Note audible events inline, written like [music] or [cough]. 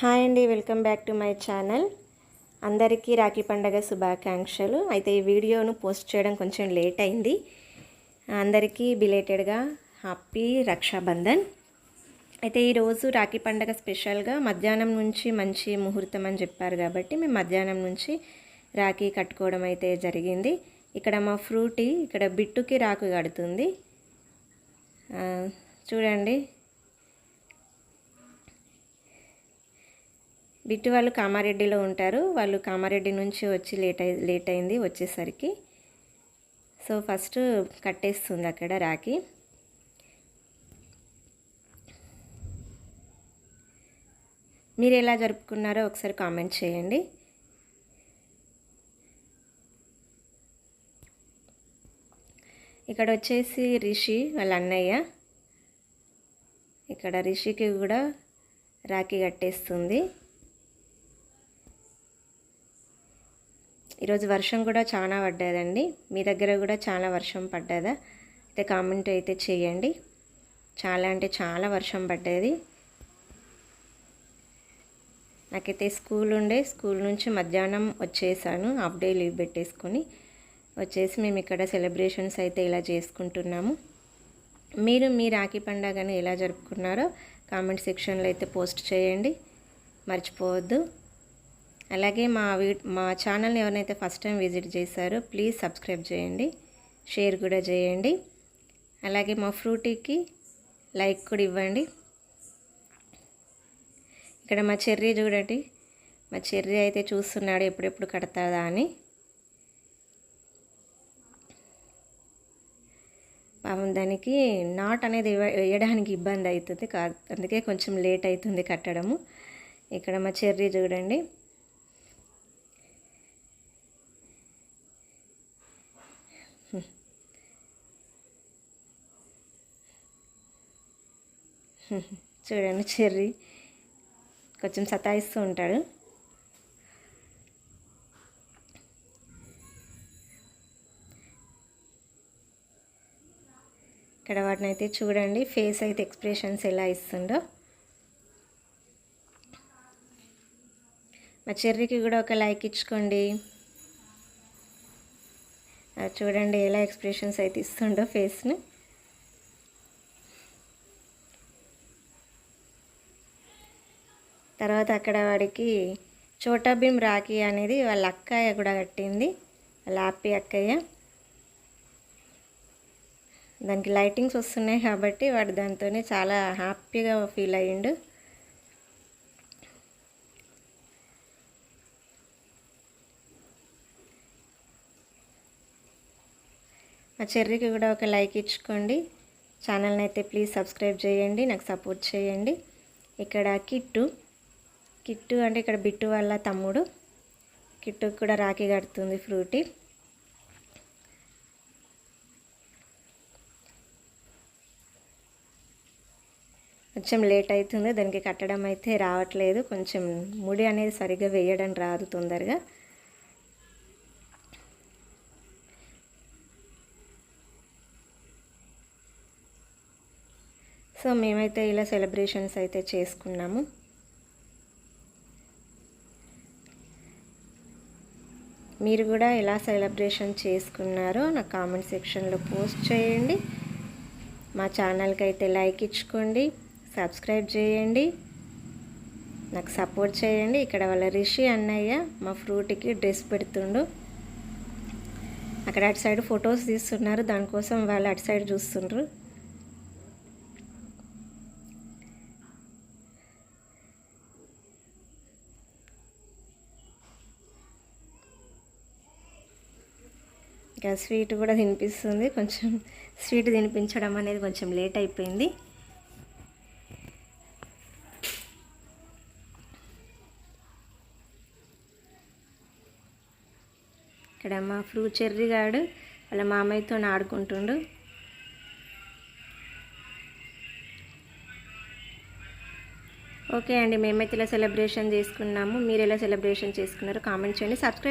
Hi అండి welcome back to my channel. అందరికీ రాఖీ పండగ శుభాకాంక్షలు. అయితే ఈ వీడియోను పోస్ట్ చేయడం కొంచెం లేట్ అయింది. అందరికీ బిలేటెడ్గా హ్యాపీ రక్షాబంధన్. అయితే ఈరోజు రాఖీ పండగ స్పెషల్గా మధ్యాహ్నం నుంచి మంచి ముహూర్తం అని చెప్పారు కాబట్టి మేము మధ్యాహ్నం నుంచి రాఖీ కట్టుకోవడం అయితే జరిగింది. ఇక్కడ మా ఫ్రూటీ ఇక్కడ బిట్టుకి రాకు కడుతుంది. చూడండి. బిట్టు వాళ్ళు కామారెడ్డిలో ఉంటారు. వాళ్ళు కామారెడ్డి నుంచి వచ్చి లేట్ అయి లేట్ అయింది వచ్చేసరికి. సో ఫస్ట్ కట్టేస్తుంది అక్కడ రాఖీ. మీరు ఎలా జరుపుకున్నారో ఒకసారి కామెంట్ చేయండి. ఇక్కడ వచ్చేసి రిషి వాళ్ళ అన్నయ్య. ఇక్కడ రిషికి కూడా రాఖీ కట్టేస్తుంది. ఈరోజు వర్షం కూడా చాలా పడ్డదండి. మీ దగ్గర కూడా చాలా వర్షం పడ్డదా? అయితే కామెంట్ అయితే చేయండి. చాలా అంటే చాలా వర్షం పడ్డది. నాకైతే స్కూల్ ఉండే స్కూల్ నుంచి మధ్యాహ్నం వచ్చేసాను. హాఫ్ డే లీవ్ పెట్టేసుకొని వచ్చేసి మేము ఇక్కడ సెలబ్రేషన్స్ అయితే ఇలా చేసుకుంటున్నాము. మీరు మీ రాఖీ పండుగను ఎలా జరుపుకున్నారో కామెంట్ సెక్షన్లో అయితే పోస్ట్ చేయండి. మర్చిపోవద్దు. అలాగే మా వీ మా ఛానల్ని ఎవరైతే ఫస్ట్ టైం విజిట్ చేశారో ప్లీజ్ సబ్స్క్రైబ్ చేయండి షేర్ కూడా చేయండి. అలాగే మా ఫ్రూటీకి లైక్ కూడా ఇవ్వండి. ఇక్కడ మా చెర్రీ చూడండి మా చెర్రీ అయితే చూస్తున్నాడు ఎప్పుడెప్పుడు కడతాదా అని. పాపం దానికి నాట్ అనేది వేయడానికి ఇబ్బంది అవుతుంది కా అందుకే కొంచెం లేట్ అవుతుంది కట్టడము. ఇక్కడ మా చెర్రీ చూడండి. [laughs] చూడండి చెర్రీ కొంచెం సతాయిస్తూ ఉంటాడు. ఇక్కడ వాటిని అయితే చూడండి ఫేస్ అయితే ఎక్స్ప్రెషన్స్ ఎలా ఇస్తుందో. మా చెర్రీకి కూడా ఒక లైక్ ఇచ్చుకోండి. చూడండి ఎలా ఎక్స్ప్రెషన్స్ అయితే ఇస్తుండో ఫేస్ని తర్వాత అక్కడ వాడికి చోటా భీమ్ రాఖీ అనేది వాళ్ళ అక్కయ్య కూడా కట్టింది. వాళ్ళ హ్యాపీ అక్కయ్య. దానికి లైటింగ్స్ వస్తున్నాయి కాబట్టి వాడు దాంతోనే చాలా హ్యాపీగా ఫీల్ అయ్యిండు. మా చెర్రీకి కూడా ఒక లైక్ ఇచ్చుకోండి. ఛానల్ని అయితే ప్లీజ్ సబ్స్క్రైబ్ చేయండి నాకు సపోర్ట్ చేయండి. ఇక్కడ కిట్టు కిట్టు అంటే ఇక్కడ బిట్టు వాళ్ళ తమ్ముడు. కిట్టుకు కూడా రాఖీ కడుతుంది ఫ్రూటీ. కొంచెం లేట్ అవుతుంది దానికి కట్టడం అయితే రావట్లేదు. కొంచెం ముడి అనేది సరిగ్గా వేయడం రాదు తొందరగా. సో మేమైతే ఇలా సెలబ్రేషన్స్ అయితే చేసుకున్నాము. మీరు కూడా ఎలా సెలబ్రేషన్ చేసుకున్నారో నా కామెంట్ సెక్షన్లో పోస్ట్ చేయండి. మా ఛానల్కి అయితే లైక్ ఇచ్చుకోండి సబ్స్క్రైబ్ చేయండి నాకు సపోర్ట్ చేయండి. ఇక్కడ వాళ్ళ రిషి అన్నయ్య మా ఫ్రూట్కి డ్రెస్ పెడుతుండు. అక్కడ అటు సైడ్ ఫొటోస్ తీస్తున్నారు దానికోసం వాళ్ళు అటు సైడ్ చూస్తుండ్రు. ఇంకా స్వీట్ కూడా తినిపిస్తుంది. కొంచెం స్వీట్ తినిపించడం అనేది కొంచెం లేట్ అయిపోయింది. ఇక్కడ మా ఫ్రూ చెర్రీ గాడు వాళ్ళ మామయ్యతో ఆడుకుంటుండు. ఓకే అండి మేమైతే ఇలా సెలబ్రేషన్ చేసుకున్నాము. మీరు ఎలా సెలబ్రేషన్ చేసుకున్నారో కామెంట్ చేయండి. సబ్స్క్రైబ్